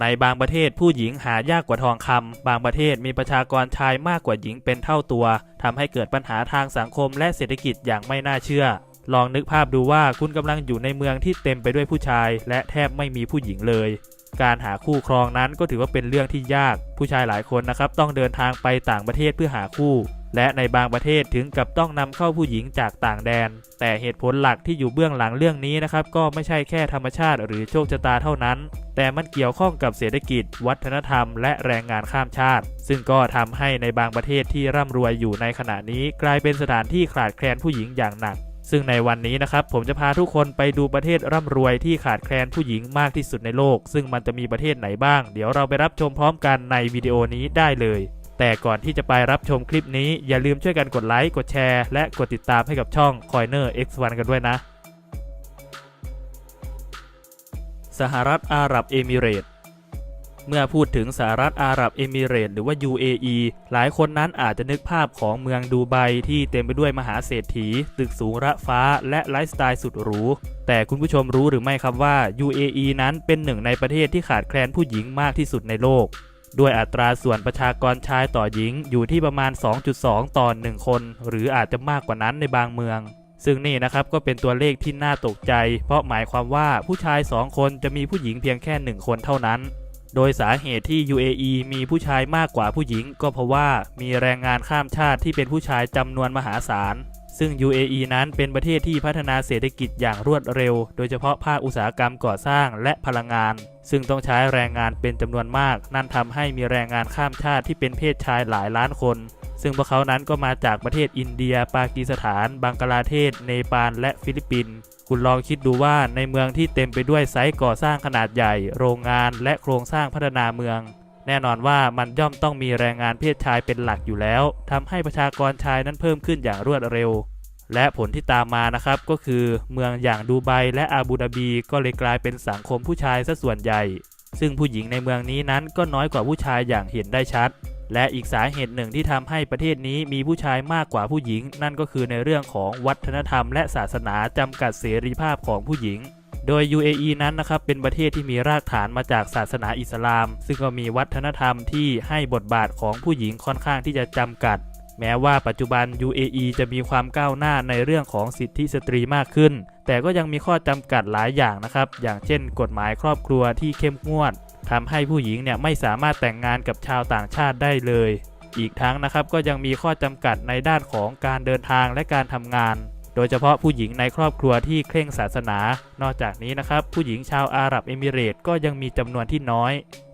ในบางประเทศผู้หญิงหายากกว่าทองคำบางประเทศมีประชากรชายมากกว่าหญิงเป็นเท่าตัวทำให้เกิดปัญหาทางสังคมและเศรษฐกิจอย่างไม่น่าเชื่อ ลองนึกภาพดูว่าคุณกำลังอยู่ในเมืองที่เต็มไปด้วยผู้ชาย และแทบไม่มีผู้หญิงเลย การหาคู่ครองนั้นก็ถือว่าเป็นเรื่องที่ยาก ผู้ชายหลายคนนะครับต้องเดินทางไปต่างประเทศเพื่อหาคู่ และในบางประเทศถึงกับต้องนำเข้าผู้หญิงจากต่างแดน แต่เหตุผลหลักที่อยู่เบื้องหลังเรื่องนี้นะครับ ก็ไม่ใช่แค่ธรรมชาติหรือโชคชะตาเท่านั้น แต่มันเกี่ยวข้องกับเศรษฐกิจ วัฒนธรรม และแรงงานข้ามชาติ ซึ่งก็ทำให้ในบางประเทศที่ร่ำรวยอยู่ในขณะนี้ กลายเป็นสถานที่ขาดแคลนผู้หญิงอย่างหนัก ซึ่งในวันนี้นะครับผมจะพาทุกคนไปดูประเทศร่ำรวยที่ขาดแคลนผู้หญิงมากที่สุดในโลก ซึ่งมันจะมีประเทศไหนบ้าง เดี๋ยวเราไปรับชมพร้อมกันในวิดีโอนี้ได้เลย แต่ก่อนที่จะไปรับชมคลิปนี้อย่าลืมช่วยกันกดไลค์ กดแชร์ และกดติดตามให้กับช่อง Coiner X1 กันด้วยนะ สหรัฐอาหรับเอมิเรตเมื่อพูดถึงสหรัฐอาหรับเอมิเรตหรือว่า UAE หลายคนนั้นอาจจะนึกภาพของเมืองดูไบที่เต็มไปด้วยมหาเศรษฐี ตึกสูงระฟ้า และไลฟ์สไตล์สุดหรู แต่คุณผู้ชมรู้หรือไม่ครับว่า UAE นั้นเป็นหนึ่งในประเทศที่ขาดแคลนผู้หญิงมากที่สุดในโลก ด้วยอัตราส่วนประชากรชายต่อหญิงอยู่ที่ประมาณ 2.2 ต่อ 1 คน หรืออาจจะมากกว่านั้นในบางเมือง ซึ่งนี่นะครับก็เป็นตัวเลขที่น่าตกใจ เพราะหมายความว่าผู้ชาย 2 คนจะมีผู้หญิงเพียงแค่ 1 คนเท่านั้น โดยสาเหตุที่ UAE มีผู้ชายมากกว่าผู้หญิง ก็เพราะว่ามีแรงงานข้ามชาติที่เป็นผู้ชายจำนวนมหาศาล ซึ่ง UAE นั้นเป็นประเทศที่พัฒนาเศรษฐกิจอย่างรวดเร็ว โดยเฉพาะภาคอุตสาหกรรมก่อสร้างและพลังงาน ซึ่งต้องใช้แรงงานเป็นจำนวนมาก นั่นทำให้มีแรงงานข้ามชาติที่เป็นเพศชายหลายล้านคน ซึ่งพวกเขานั้นก็มาจากประเทศอินเดีย ปากีสถาน บังกลาเทศ เนปาล และฟิลิปปินส์คุณลองคิดดูว่าในเมืองที่เต็มไปด้วยไซต์ก่อสร้างขนาดใหญ่ โรงงาน และโครงสร้างพัฒนาเมือง แน่นอนว่ามันย่อมต้องมีแรงงานเพศชายเป็นหลักอยู่แล้วทำให้ประชากรชายนั้นเพิ่มขึ้นอย่างรวดเร็ว และผลที่ตามมานะครับก็คือเมืองอย่างดูไบและอาบูดาบีก็เลยกลายเป็นสังคมผู้ชายซะส่วนใหญ่ ซึ่งผู้หญิงในเมืองนี้นั้นก็น้อยกว่าผู้ชายอย่างเห็นได้ชัด และอีกสาเหตุหนึ่งที่ทำให้ประเทศนี้มีผู้ชายมากกว่าผู้หญิง นั่นก็คือในเรื่องของวัฒนธรรมและศาสนาจำกัดเสรีภาพของผู้หญิง โดย UAE นั้นนะครับเป็นประเทศที่มีรากฐานมาจากศาสนาอิสลาม ซึ่งก็มีวัฒนธรรมที่ให้บทบาทของผู้หญิงค่อนข้างที่จะจำกัด แม้ว่าปัจจุบัน UAE จะมีความก้าวหน้าในเรื่องของสิทธิสตรีมากขึ้น แต่ก็ยังมีข้อจำกัดหลายอย่างนะครับ อย่างเช่น กฎหมายครอบครัวที่เข้มงวดทำให้ผู้หญิงเนี่ยไม่สามารถแต่งงานกับชาวต่างชาติได้เลย อีกทั้งนะครับก็ยังมีข้อจำกัดในด้านของการเดินทางและการทำงาน โดยเฉพาะผู้หญิงในครอบครัวที่เคร่งศาสนา นอกจากนี้นะครับ ผู้หญิงชาวอาหรับเอมิเรตส์ก็ยังมีจำนวนที่น้อย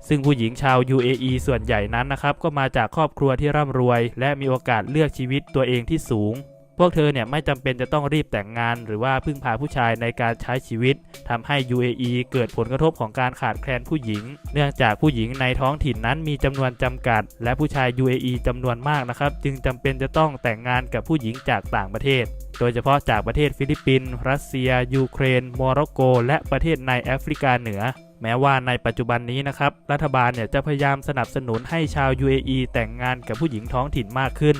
ซึ่งผู้หญิงชาว UAE ส่วนใหญ่นั้นนะครับ ก็มาจากครอบครัวที่ร่ำรวย และมีโอกาสเลือกชีวิตตัวเองที่สูง พวกเธอเนี่ยไม่จำเป็นจะต้องรีบแต่งงาน หรือว่าพึ่งพาผู้ชายในการใช้ชีวิตทำให้ UAE เกิดผลกระทบของการขาดแคลนผู้หญิง เนื่องจากผู้หญิงในท้องถิ่นนั้นมีจำนวนจำกัด และผู้ชาย UAE จำนวนมากนะครับ จึงจำเป็นจะต้องแต่งงานกับผู้หญิงจากต่างประเทศโดยเฉพาะจากประเทศฟิลิปปินส์รัสเซีย ยูเครน โมร็อกโก และประเทศในแอฟริกาเหนือ แม้ว่าในปัจจุบันนี้นะครับ รัฐบาลเนี่ยจะพยายามสนับสนุนให้ชาว UAE แต่งงานกับผู้หญิงท้องถิ่นมากขึ้น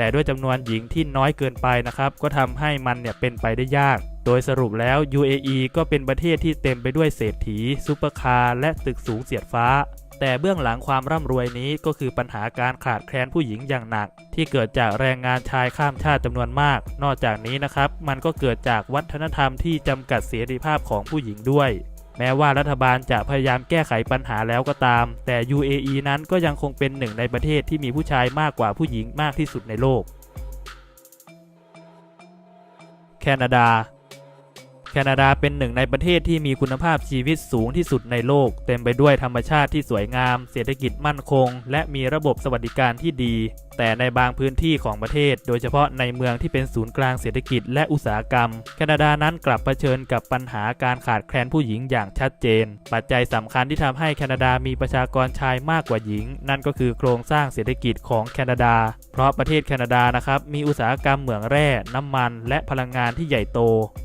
แต่ด้วยจำนวนหญิงที่น้อยเกินไปนะครับ ก็ทำให้มันเนี่ยเป็นไปได้ยาก โดยสรุปแล้ว UAE ก็เป็นประเทศที่เต็มไปด้วยเศรษฐีซุปเปอร์คาร์และตึกสูงเสียดฟ้า แต่เบื้องหลังความร่ำรวยนี้ก็คือปัญหาการขาดแคลนผู้หญิงอย่างหนัก ที่เกิดจากแรงงานชายข้ามชาติจำนวนมาก นอกจากนี้นะครับ มันก็เกิดจากวัฒนธรรมที่จำกัดเสรีภาพของผู้หญิงด้วย แม้ว่ารัฐบาลจะพยายามแก้ไขปัญหาแล้วก็ตาม แต่ UAE นั้นก็ยังคงเป็นหนึ่งในประเทศที่มีผู้ชายมากกว่าผู้หญิงมากที่สุดในโลก แคนาดา แคนาดาเป็นหนึ่งในประเทศที่มีคุณภาพชีวิตสูงที่สุดในโลก เต็มไปด้วยธรรมชาติที่สวยงาม เศรษฐกิจมั่นคง และมีระบบสวัสดิการที่ดี แต่ในบางพื้นที่ของประเทศ โดยเฉพาะในเมืองที่เป็นศูนย์กลางเศรษฐกิจและอุตสาหกรรม แคนาดานั้นกลับเผชิญกับปัญหาการขาดแคลนผู้หญิงอย่างชัดเจน ปัจจัยสำคัญที่ทำให้แคนาดามีประชากรชายมากกว่าหญิง นั่นก็คือโครงสร้างเศรษฐกิจของแคนาดา เพราะประเทศแคนาดานะครับมีอุตสาหกรรมเหมืองแร่ น้ำมัน และพลังงานที่ใหญ่โต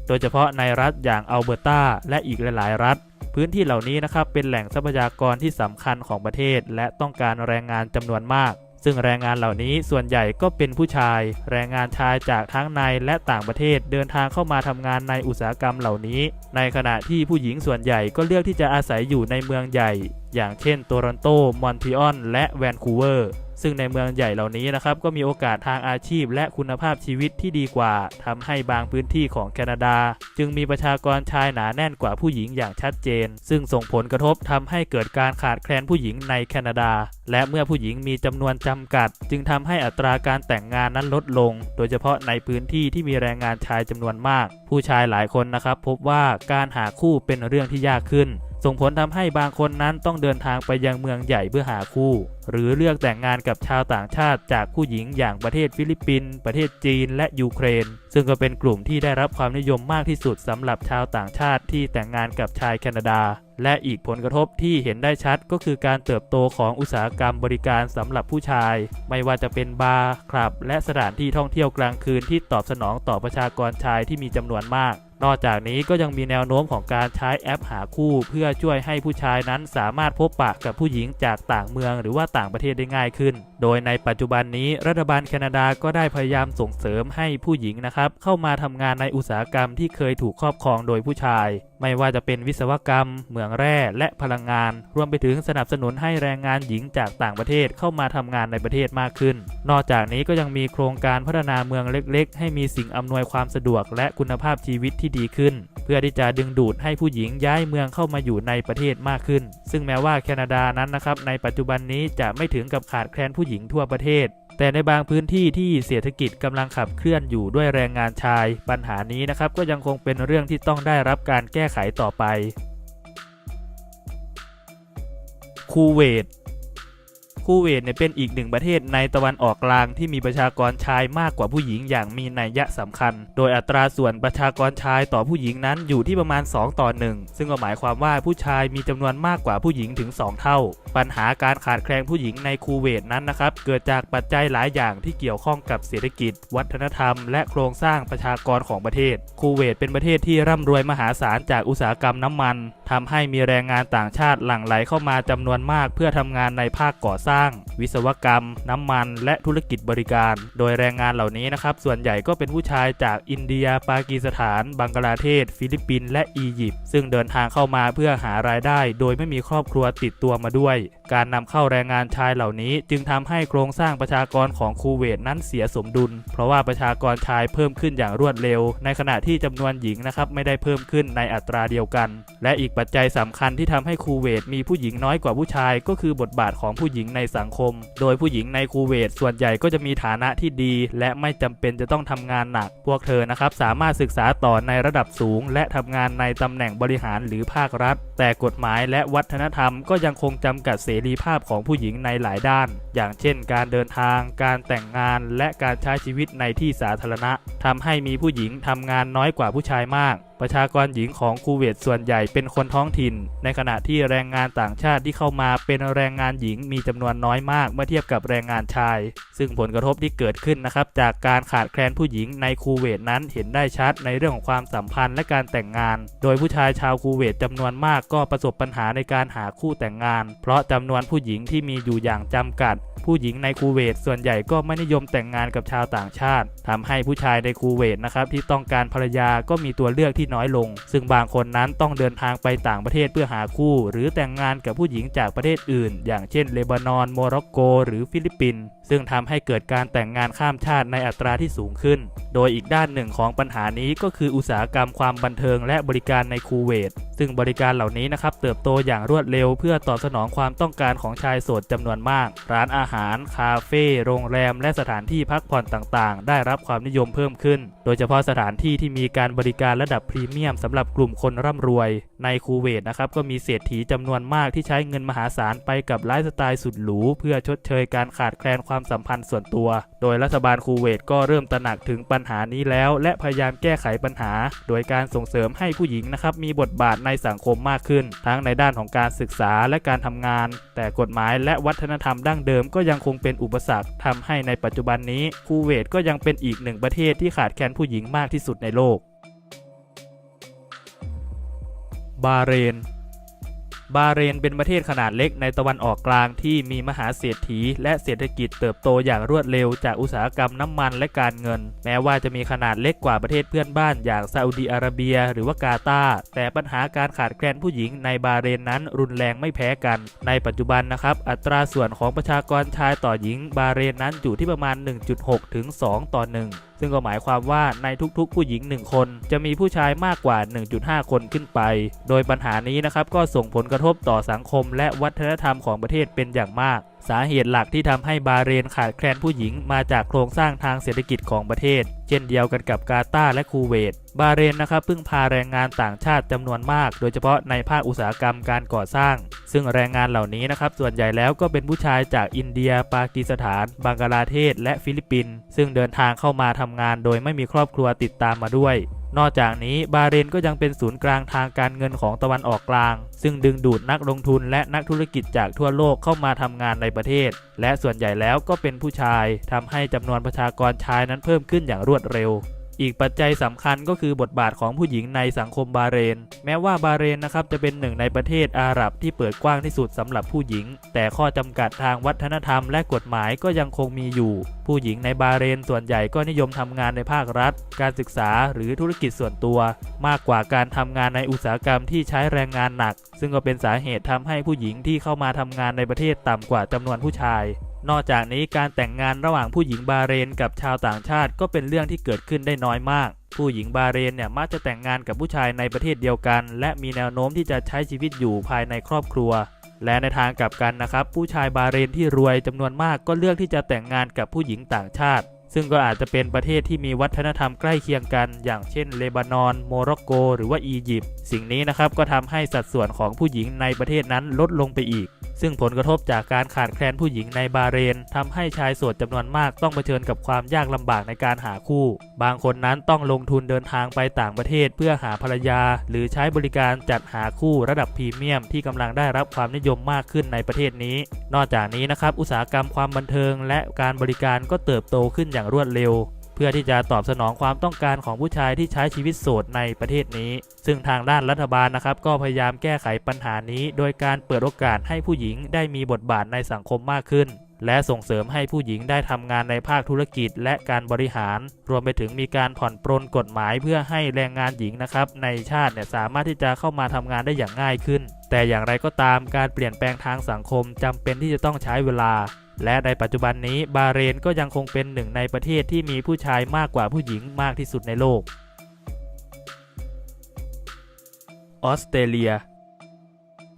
โดยเฉพาะในรัฐอย่างอัลเบอร์ตาและอีกหลาย ๆ รัฐพื้นที่เหล่านี้นะครับเป็นแหล่งทรัพยากรที่สำคัญของประเทศ และต้องการแรงงานจำนวนมาก ซึ่งแรงงานเหล่านี้ส่วนใหญ่ก็เป็นผู้ชาย แรงงานชายจากทั้งในและต่างประเทศเดินทางเข้ามาทำงานในอุตสาหกรรมเหล่านี้ ในขณะที่ผู้หญิงส่วนใหญ่ก็เลือกที่จะอาศัยอยู่ในเมืองใหญ่ อย่างเช่นโตรอนโต มอนทรีออล และแวนคูเวอร์ ซึ่งในเมืองใหญ่เหล่านี้นะครับก็มีโอกาสทางอาชีพ และคุณภาพชีวิตที่ดีกว่าทำให้บางพื้นที่ของแคนาดา จึงมีประชากรชายหนาแน่นกว่าผู้หญิงอย่างชัดเจน ซึ่งส่งผลกระทบทำให้เกิดการขาดแคลนผู้หญิงในแคนาดา และเมื่อผู้หญิงมีจำนวนจำกัด จึงทำให้อัตราการแต่งงานนั้นลดลง โดยเฉพาะในพื้นที่ที่มีแรงงานชายจำนวนมาก ผู้ชายหลายคนนะครับพบว่าการหาคู่เป็นเรื่องที่ยากขึ้น ส่งผลทำให้บางคนนั้นต้องเดินทางไปยังเมืองใหญ่เพื่อหาคู่ หรือเลือกแต่งงานกับชาวต่างชาติจากผู้หญิงอย่างประเทศฟิลิปปินส์ประเทศจีน และยูเครน ซึ่งก็เป็นกลุ่มที่ได้รับความนิยมมากที่สุดสำหรับชาวต่างชาติที่แต่งงานกับชายแคนาดา และอีกผลกระทบที่เห็นได้ชัดก็คือการเติบโตของอุตสาหกรรมบริการสำหรับผู้ชาย ไม่ว่าจะเป็นบาร์คลับ และสถานที่ท่องเที่ยวกลางคืนที่ตอบสนองต่อประชากรชายที่มีจำนวนมากนอกจากนี้ก็ยังมีแนวโน้มของการใช้แอปหาคู่ เพื่อช่วยให้ผู้ชายนั้นสามารถพบปะกับผู้หญิงจากต่างเมืองหรือว่าต่างประเทศได้ง่ายขึ้น โดยในปัจจุบันนี้รัฐบาลแคนาดาก็ได้พยายามส่งเสริมให้ผู้หญิงนะครับเข้ามาทำงานในอุตสาหกรรมที่เคยถูกครอบครองโดยผู้ชายไม่ว่าจะเป็นวิศวกรรม เหมืองแร่และพลังงาน รวมไปถึงสนับสนุนให้แรงงานหญิงจากต่างประเทศเข้ามาทำงานในประเทศมากขึ้น นอกจากนี้ก็ยังมีโครงการพัฒนาเมืองเล็กๆ ให้มีสิ่งอำนวยความสะดวกและคุณภาพชีวิตที่ดีขึ้น เพื่อที่จะดึงดูดให้ผู้หญิงย้ายเมืองเข้ามาอยู่ในประเทศมากขึ้น ซึ่งแม้ว่าแคนาดานั้นนะครับในปัจจุบันนี้จะไม่ถึงกับขาดแคลนผู้หญิงทั่วประเทศ แต่ในบางพื้นที่ที่เศรษฐกิจกำลังขับเคลื่อนอยู่ด้วยแรงงานชาย ปัญหานี้นะครับก็ยังคงเป็นเรื่องที่ต้องได้รับการแก้ไขต่อไปคูเวต คูเวตเนี่ยเป็นอีกหนึ่งประเทศในตะวันออกกลางที่มีประชากรชายมากกว่าผู้หญิงอย่างมีนัยยะสำคัญ โดยอัตราส่วนประชากรชายต่อผู้หญิงนั้นอยู่ที่ประมาณ 2 ต่อ 1 ซึ่งก็หมายความว่าผู้ชายมีจำนวนมากกว่าผู้หญิงถึง 2 เท่า ปัญหาการขาดแคลนผู้หญิงในคูเวตนั้นนะครับเกิดจากปัจจัยหลายอย่างที่เกี่ยวข้องกับเศรษฐกิจ วัฒนธรรม และโครงสร้างประชากรของประเทศ คูเวตเป็นประเทศที่ร่ำรวยมหาศาลจากอุตสาหกรรมน้ำมันทำให้มีแรงงานต่างชาติหลั่งไหลเข้ามาจำนวนมากเพื่อทำงานในภาคก่อสร้าง วิศวกรรม น้ำมันและธุรกิจบริการ โดยแรงงานเหล่านี้นะครับ ส่วนใหญ่ก็เป็นผู้ชายจากอินเดีย ปากีสถาน บังกลาเทศ ฟิลิปปินส์และอียิปต์ซึ่งเดินทางเข้ามาเพื่อหารายได้ โดยไม่มีครอบครัวติดตัวมาด้วยการนำเข้าแรงงานชายเหล่านี้ จึงทำให้โครงสร้างประชากรของคูเวตนั้นเสียสมดุล เพราะว่าประชากรชายเพิ่มขึ้นอย่างรวดเร็ว ในขณะที่จำนวนหญิงนะครับไม่ได้เพิ่มขึ้นในอัตราเดียวกัน และอีกปัจจัยสำคัญที่ทำให้คูเวตมีผู้หญิงน้อยกว่าผู้ชาย ก็คือบทบาทของผู้หญิงในสังคม โดยผู้หญิงในคูเวตส่วนใหญ่ก็จะมีฐานะที่ดี และไม่จำเป็นจะต้องทำงานหนัก พวกเธอนะครับสามารถศึกษาต่อในระดับสูง และทำงานในตำแหน่งบริหารหรือภาครัฐ แต่กฎหมายและวัฒนธรรมก็ยังคงจำกัดเสรีภาพของผู้หญิงในหลายด้าน อย่างเช่น การเดินทาง การแต่งงาน และการใช้ชีวิตในที่สาธารณะทำให้มีผู้หญิงทำงานน้อยกว่าผู้ชายมากประชากรหญิงของคูเวตส่วนใหญ่เป็นคนท้องถิ่น ในขณะที่แรงงานต่างชาติที่เข้ามาเป็นแรงงานหญิงมีจำนวนน้อยมากเมื่อเทียบกับแรงงานชาย ซึ่งผลกระทบที่เกิดขึ้นนะครับจากการขาดแคลนผู้หญิงในคูเวตนั้นเห็นได้ชัดในเรื่องของความสัมพันธ์และการแต่งงาน โดยผู้ชายชาวคูเวตจำนวนมากก็ประสบปัญหาในการหาคู่แต่งงาน เพราะจำนวนผู้หญิงที่มีอยู่อย่างจำกัด ผู้หญิงในคูเวตส่วนใหญ่ก็ไม่นิยมแต่งงานกับชาวต่างชาติทำให้ผู้ชายในคูเวตนะครับที่ต้องการภรรยาก็มีตัวเลือกที่น้อยลง ซึ่งบางคนนั้นต้องเดินทางไปต่างประเทศเพื่อหาคู่ หรือแต่งงานกับผู้หญิงจากประเทศอื่น อย่างเช่นเลบานอน โมร็อกโก หรือฟิลิปปินส์ซึ่งทำให้เกิดการแต่งงานข้ามชาติในอัตราที่สูงขึ้น โดยอีกด้านหนึ่งของปัญหานี้ก็คืออุตสาหกรรมความบันเทิงและบริการในคูเวต ซึ่งบริการเหล่านี้นะครับเติบโตอย่างรวดเร็วเพื่อตอบสนองความต้องการของชายโสดจำนวนมาก ร้านอาหาร คาเฟ่ โรงแรม และสถานที่พักผ่อนต่างๆ ได้รับความนิยมเพิ่มขึ้น โดยเฉพาะสถานที่ที่มีการบริการระดับพรีเมียมสำหรับกลุ่มคนร่ำรวย ในคูเวตนะครับก็มีเศรษฐีจำนวนมากที่ใช้เงินมหาศาลไปกับไลฟ์สไตล์สุดหรูเพื่อชดเชยการขาดแคลนความความสัมพันธ์ส่วนตัว โดยรัฐบาลคูเวตก็เริ่มตระหนักถึงปัญหานี้แล้ว และพยายามแก้ไขปัญหา โดยการส่งเสริมให้ผู้หญิงนะครับมีบทบาทในสังคมมากขึ้น ทั้งในด้านของการศึกษาและการทำงาน แต่กฎหมายและวัฒนธรรมดั้งเดิมก็ยังคงเป็นอุปสรรคทำให้ในปัจจุบันนี้คูเวตก็ยังเป็นอีกหนึ่งประเทศที่ขาดแคลนผู้หญิงมากที่สุดในโลก บาเรน บาเรนเป็นประเทศขนาดเล็กในตะวันออกกลางที่มีมหาเศรษฐี และเศรษฐกิจเติบโตอย่างรวดเร็วจากอุตสาหกรรมน้ำมันและการเงิน แม้ว่าจะมีขนาดเล็กกว่าประเทศเพื่อนบ้านอย่างซาอุดีอาระเบีย หรือว่ากาตาร์แต่ปัญหาการขาดแคลนผู้หญิงในบาเรนนั้นรุนแรงไม่แพ้กัน ในปัจจุบันนะครับอัตราส่วนของประชากรชายต่อหญิงบาเรนนั้นอยู่ที่ประมาณ 1.6 ถึง 2 ต่อ 1ซึ่งก็หมายความว่าในทุกๆ ผู้หญิง 1 คน จะมีผู้ชายมากกว่า 1.5 คนขึ้นไป โดยปัญหานี้นะครับก็ส่งผลกระทบต่อสังคม และวัฒนธรรมของประเทศเป็นอย่างมากสาเหตุหลักที่ทำให้บาเรนขาดแคลนผู้หญิงมาจากโครงสร้างทางเศรษฐกิจของประเทศ เช่นเดียวกันกับกาตาร์และคูเวต บาเรนนะครับพึ่งพาแรงงานต่างชาติจำนวนมาก โดยเฉพาะในภาคอุตสาหกรรมการก่อสร้าง ซึ่งแรงงานเหล่านี้นะครับส่วนใหญ่แล้วก็เป็นผู้ชายจากอินเดีย ปากีสถาน บังกลาเทศ และฟิลิปปินส์ซึ่งเดินทางเข้ามาทำงานโดยไม่มีครอบครัวติดตามมาด้วย นอกจากนี้บาเรนก็ยังเป็นศูนย์กลางทางการเงินของตะวันออกกลาง ซึ่งดึงดูดนักลงทุนและนักธุรกิจจากทั่วโลกเข้ามาทำงานในประเทศ และส่วนใหญ่แล้วก็เป็นผู้ชายทำให้จำนวนประชากรชายนั้นเพิ่มขึ้นอย่างรวดเร็ว อีกปัจจัยสำคัญก็คือบทบาทของผู้หญิงในสังคมบาเรน แม้ว่าบาเรนนะครับจะเป็นหนึ่งในประเทศอาหรับที่เปิดกว้างที่สุดสำหรับผู้หญิง แต่ข้อจำกัดทางวัฒนธรรมและกฎหมายก็ยังคงมีอยู่ ผู้หญิงในบาเรนส่วนใหญ่ก็นิยมทำงานในภาครัฐ การศึกษาหรือธุรกิจส่วนตัว มากกว่าการทำงานในอุตสาหกรรมที่ใช้แรงงานหนัก ซึ่งก็เป็นสาเหตุทำให้ผู้หญิงที่เข้ามาทำงานในประเทศต่ำกว่าจำนวนผู้ชาย นอกจากนี้การแต่งงานระหว่างผู้หญิงบาเรนกับชาวต่างชาติก็เป็นเรื่องที่เกิดขึ้นได้น้อยมาก ผู้หญิงบาเรนเนี่ยมักจะแต่งงานกับผู้ชายในประเทศเดียวกัน และมีแนวโน้มที่จะใช้ชีวิตอยู่ภายในครอบครัว และในทางกลับกันนะครับผู้ชายบาเรนที่รวยจำนวนมากก็เลือกที่จะแต่งงานกับผู้หญิงต่างชาติ ซึ่งก็อาจจะเป็นประเทศที่มีวัฒนธรรมใกล้เคียงกัน อย่างเช่นเลบานอน โมร็อกโก หรือว่าอียิปต์สิ่งนี้นะครับก็ทำให้สัดส่วนของผู้หญิงในประเทศนั้นลดลงไปอีก ซึ่งผลกระทบจากการขาดแคลนผู้หญิงในบาเรนทำให้ชายโสดจำนวนมากต้องเผชิญกับความยากลำบากในการหาคู่ บางคนนั้นต้องลงทุนเดินทางไปต่างประเทศเพื่อหาภรรยา หรือใช้บริการจัดหาคู่ระดับพรีเมียม ที่กำลังได้รับความนิยมมากขึ้นในประเทศนี้ นอกจากนี้นะครับอุตสาหกรรมความบันเทิง และการบริการก็เติบโตขึ้นอย่างรวดเร็ว เพื่อที่จะตอบสนองความต้องการของผู้ชายที่ใช้ชีวิตโสดในประเทศนี้ ซึ่งทางด้านรัฐบาลนะครับ ก็พยายามแก้ไขปัญหานี้ โดยการเปิดโอกาสให้ผู้หญิงได้มีบทบาทในสังคมมากขึ้น และส่งเสริมให้ผู้หญิงได้ทำงานในภาคธุรกิจ และการบริหาร รวมไปถึงมีการผ่อนปรนกฎหมายเพื่อให้แรงงานหญิงนะครับในชาติเนี่ยสามารถที่จะเข้ามาทำงานได้อย่างง่ายขึ้น แต่อย่างไรก็ตามการเปลี่ยนแปลงทางสังคมจำเป็นที่จะต้องใช้เวลา และในปัจจุบันนี้บาเรนก็ยังคงเป็นหนึ่งในประเทศที่มีผู้ชายมากกว่าผู้หญิงมากที่สุดในโลก ออสเตรเลีย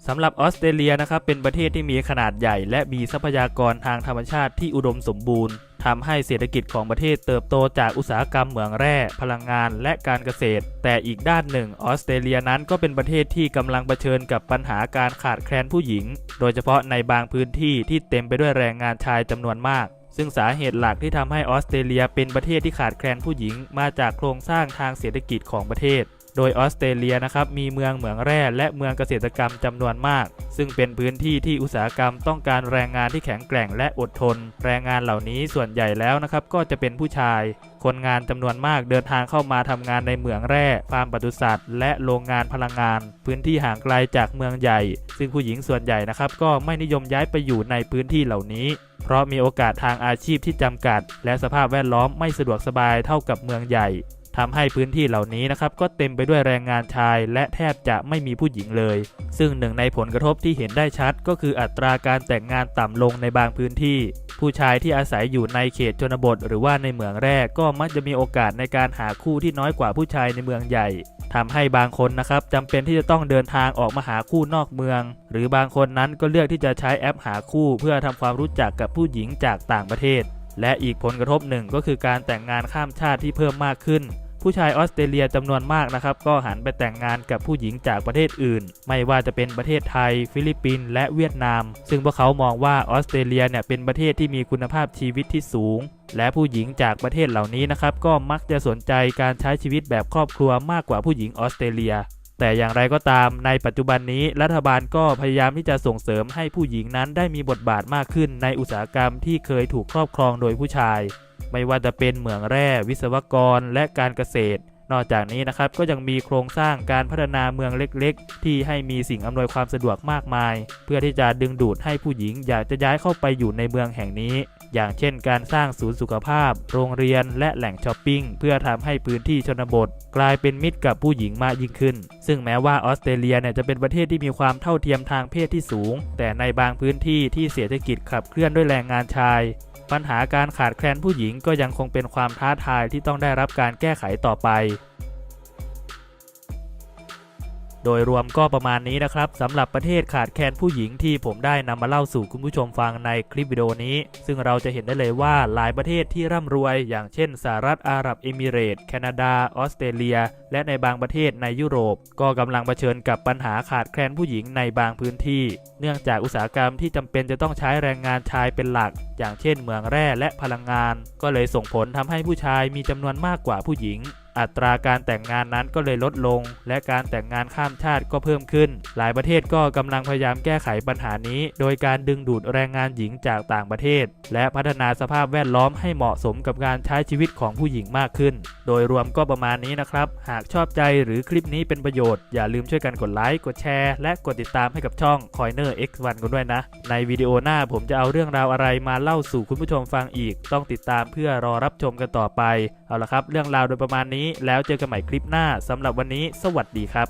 สำหรับออสเตรเลียนะครับเป็นประเทศที่มีขนาดใหญ่ และมีทรัพยากรทางธรรมชาติที่อุดมสมบูรณ์ ทำให้เศรษฐกิจของประเทศเติบโตจากอุตสาหกรรมเหมืองแร่ พลังงาน และการเกษตร แต่อีกด้านหนึ่งออสเตรเลียนั้นก็เป็นประเทศที่กำลังเผชิญกับปัญหาการขาดแคลนผู้หญิง โดยเฉพาะในบางพื้นที่ที่เต็มไปด้วยแรงงานชายจำนวนมากซึ่งสาเหตุหลักที่ทำให้ออสเตรเลียเป็นประเทศที่ขาดแคลนผู้หญิงมาจากโครงสร้างทางเศรษฐกิจของประเทศ โดยออสเตรเลียนะครับมีเมืองเหมืองแร่และเมืองเกษตรกรรมจำนวนมาก ซึ่งเป็นพื้นที่ที่อุตสาหกรรมต้องการแรงงานที่แข็งแกร่งและอดทน แรงงานเหล่านี้ส่วนใหญ่แล้วนะครับก็จะเป็นผู้ชาย คนงานจำนวนมากเดินทางเข้ามาทำงานในเหมืองแร่ฟาร์มปศุสัตว์และโรงงานพลังงาน พื้นที่ห่างไกลจากเมืองใหญ่ ซึ่งผู้หญิงส่วนใหญ่นะครับก็ไม่นิยมย้ายไปอยู่ในพื้นที่เหล่านี้ เพราะมีโอกาสทางอาชีพที่จำกัด และสภาพแวดล้อมไม่สะดวกสบายเท่ากับเมืองใหญ่ ทำให้พื้นที่เหล่านี้นะครับก็เต็มไปด้วยแรงงานชาย และแทบจะไม่มีผู้หญิงเลย ซึ่งหนึ่งในผลกระทบที่เห็นได้ชัด ก็คืออัตราการแต่งงานต่ำลงในบางพื้นที่ ผู้ชายที่อาศัยอยู่ในเขตชนบท หรือว่าในเมืองแรกก็มักจะมีโอกาสในการหาคู่ที่น้อยกว่าผู้ชายในเมืองใหญ่ทำให้บางคนนะครับจำเป็นที่จะต้องเดินทางออกมาหาคู่นอกเมือง หรือบางคนนั้นก็เลือกที่จะใช้แอปหาคู่เพื่อทำความรู้จักกับผู้หญิงจากต่างประเทศ และอีกผลกระทบหนึ่งก็คือการแต่งงานข้ามชาติที่เพิ่มมากขึ้น ผู้ชายออสเตรเลียจำนวนมากนะครับ ก็หันไปแต่งงานกับผู้หญิงจากประเทศอื่น ไม่ว่าจะเป็นประเทศไทย ฟิลิปปินส์และเวียดนาม ซึ่งพวกเขามองว่าออสเตรเลียเนี่ยเป็นประเทศที่มีคุณภาพชีวิตที่สูง และผู้หญิงจากประเทศเหล่านี้นะครับก็มักจะสนใจการใช้ชีวิตแบบครอบครัวมากกว่าผู้หญิงออสเตรเลียแต่อย่างไรก็ตามในปัจจุบันนี้รัฐบาลก็พยายามที่จะส่งเสริมให้ผู้หญิงนั้นได้มีบทบาทมากขึ้นในอุตสาหกรรมที่เคยถูกครอบครองโดยผู้ชาย ไม่ว่าจะเป็นเหมืองแร่วิศวกรและการเกษตร นอกจากนี้นะครับก็ยังมีโครงสร้างการพัฒนาเมืองเล็กๆ ที่ให้มีสิ่งอำนวยความสะดวกมากมาย เพื่อที่จะดึงดูดให้ผู้หญิงอยากจะย้ายเข้าไปอยู่ในเมืองแห่งนี้ อย่างเช่น การสร้างศูนย์สุขภาพ โรงเรียนและแหล่งช้อปปิ้งเพื่อทำให้พื้นที่ชนบท กลายเป็นมิตรกับผู้หญิงมากยิ่งขึ้น ซึ่งแม้ว่าออสเตรเลียเนี่ยจะเป็นประเทศที่มีความเท่าเทียมทางเพศที่สูง แต่ในบางพื้นที่ที่เศรษฐกิจขับเคลื่อนด้วยแรงงานชาย ปัญหาการขาดแคลนผู้หญิงก็ยังคงเป็นความท้าทายที่ต้องได้รับการแก้ไขต่อไป โดยรวมก็ประมาณนี้นะครับสำหรับประเทศขาดแคลนผู้หญิงที่ผมได้นำมาเล่าสู่คุณผู้ชมฟังในคลิปวิดีโอนี้ ซึ่งเราจะเห็นได้เลยว่าหลายประเทศที่ร่ำรวย อย่างเช่นสหรัฐอาหรับเอมิเรตส์แคนาดา ออสเตรเลีย และในบางประเทศในยุโรป ก็กำลังเผชิญกับปัญหาขาดแคลนผู้หญิงในบางพื้นที่ เนื่องจากอุตสาหกรรมที่จำเป็นจะต้องใช้แรงงานชายเป็นหลัก อย่างเช่นเหมืองแร่และพลังงาน ก็เลยส่งผลทำให้ผู้ชายมีจำนวนมากกว่าผู้หญิง อัตราการแต่งงานนั้นก็เลยลดลง และการแต่งงานข้ามชาติก็เพิ่มขึ้น หลายประเทศก็กำลังพยายามแก้ไขปัญหานี้ โดยการดึงดูดแรงงานหญิงจากต่างประเทศ และพัฒนาสภาพแวดล้อมให้เหมาะสมกับการใช้ชีวิตของผู้หญิงมากขึ้น โดยรวมก็ประมาณนี้นะครับ หากชอบใจหรือคลิปนี้เป็นประโยชน์ อย่าลืมช่วยกันกดไลค์ กดแชร์ และกดติดตามให้กับช่อง Coiner X1 กันด้วยนะ ในวิดีโอหน้าผมจะเอาเรื่องราวอะไรมาเล่าสู่คุณผู้ชมฟังอีก ต้องติดตามเพื่อรอรับชมกันต่อไปเอาละครับ เรื่องราวโดยประมาณนี้แล้วเจอกันใหม่คลิปหน้าสำหรับวันนี้ สวัสดีครับ